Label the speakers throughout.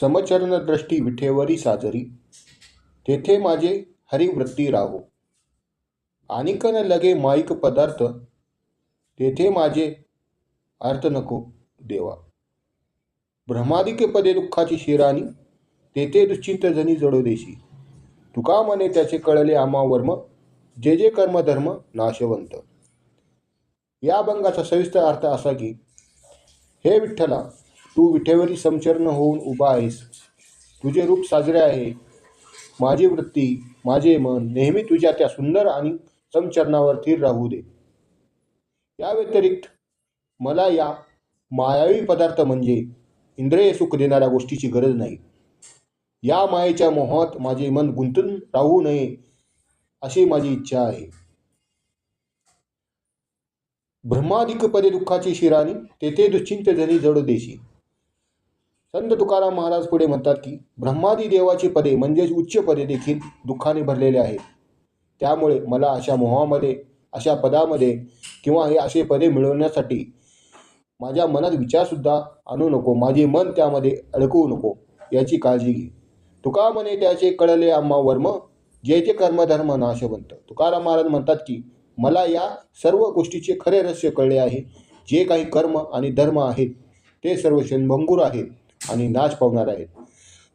Speaker 1: समचरण दृष्टी विठेवरी साजरी. तेथे माझे हरिवृत्ती राहो. आनिकन लगे माईक पदार्थ. तेथे माझे अर्थ नको देवा. ब्रह्मादिके पदे दुःखाची शिराणी. तेथे दुश्चिंत जनी जडोदेशी तुका मने त्याचे कळले आमा वर्म. जे जे कर्मधर्म नाशवंत. या अभंगाचा सविस्तर अर्थ असा की हे विठ्ठला तू विठेवरी समचरण होऊन उभा आहेस. तुझे रूप साजरे आहे. माझी वृत्ती माझे मन नेहमी तुझ्या त्या सुंदर आणि समचरणावर स्थिर राहू दे. या व्यतिरिक्त मला या मायावी पदार्थ म्हणजे इंद्रिय सुख देणाऱ्या गोष्टीची गरज नाही. या मायेच्या मोहात माझे मन गुंतून राहू नये अशी माझी इच्छा आहे. ब्रह्मादिक पदे दुःखाची शिराणी तेथे दुश्चिंत जनी जड देशी. संत तुकाराम महाराज पुढे म्हणतात की ब्रह्मादी देवाची पदे म्हणजेच उच्च पदे देखील दुःखाने भरलेले आहेत. त्यामुळे मला अशा मोहामध्ये अशा पदामध्ये किंवा हे असे पदे मिळवण्यासाठी माझ्या मनात विचारसुद्धा आणू नको माझे मन त्यामध्ये अडकवू नको याची काळजी घे. तुका म्हणे त्याचे कळले आम्हा वर्म जे जे कर्मधर्म नाशवंत. तुकाराम महाराज म्हणतात की मला या सर्व गोष्टीचे खरे रहस्य कळले आहे. जे काही कर्म आणि धर्म आहेत ते सर्व क्षणभंगूर आहेत. आणि नाश पावणार आहेत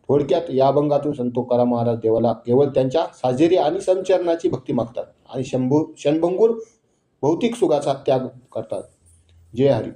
Speaker 1: थोडक्यात या अभंगातून संत तुकाराम महाराज देवाला केवळ त्यांच्या साजेरी आणि संचरणाची भक्ती मागतात आणि शंभू क्षणभंगूर भौतिक सुखाचा त्याग करतात. जय हरी.